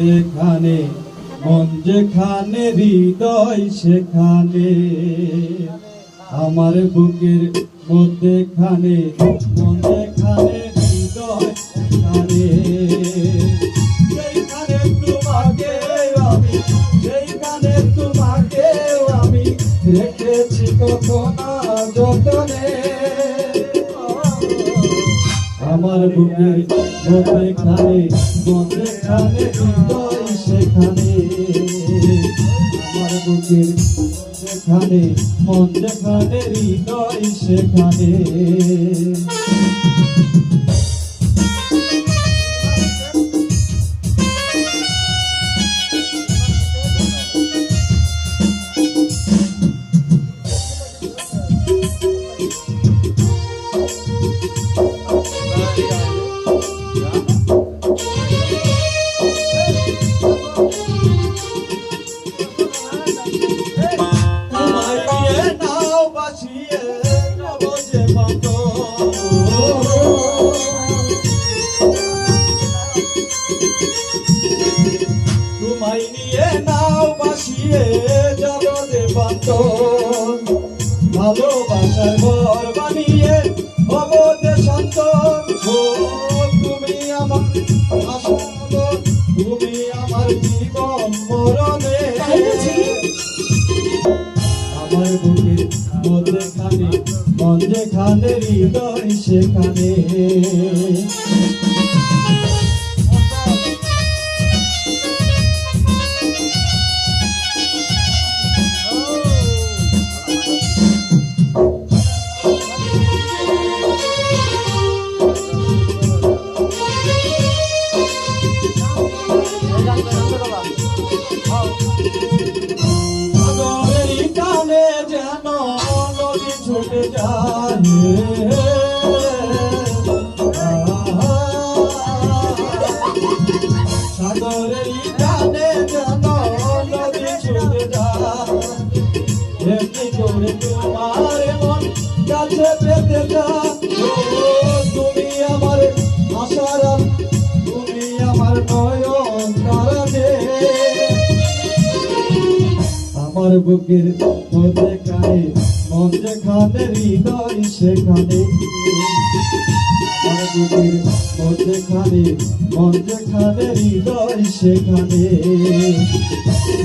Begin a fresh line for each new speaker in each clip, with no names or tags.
এখানে মন যেখানে, হৃদয় সেখানে। আমার বুকের মধ্যেখানে, মন যেখানে, হৃদয় সেখানে। তোমাকে আমি আমি রেখেছি কত যতনে। আমার বুকের মধ্যেখানে মধ্যেখানে হৃদয় সেখানে। আমার বুকের যেখানে মন যেখানে হৃদয় সেখানে। তোমায় নিয়ে নাও বাসিয়ে যে বাঁধ। ভালোবাসার ঘর বানিয়ে হব যে শান্ত তুমি আমার তুমি আমার জীবন মরণে। আমার বুকের মধ্যেখানে মন যেখানে হৃদয় সেখানে। আমার আশার আলো, তুমি মন যেখানে, হৃদয় সেখানে। মন যেখানে মন যেখানে, হৃদয় সেখানে।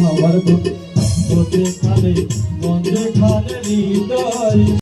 আমার মন যেখানে মন যেখানে, হৃদয়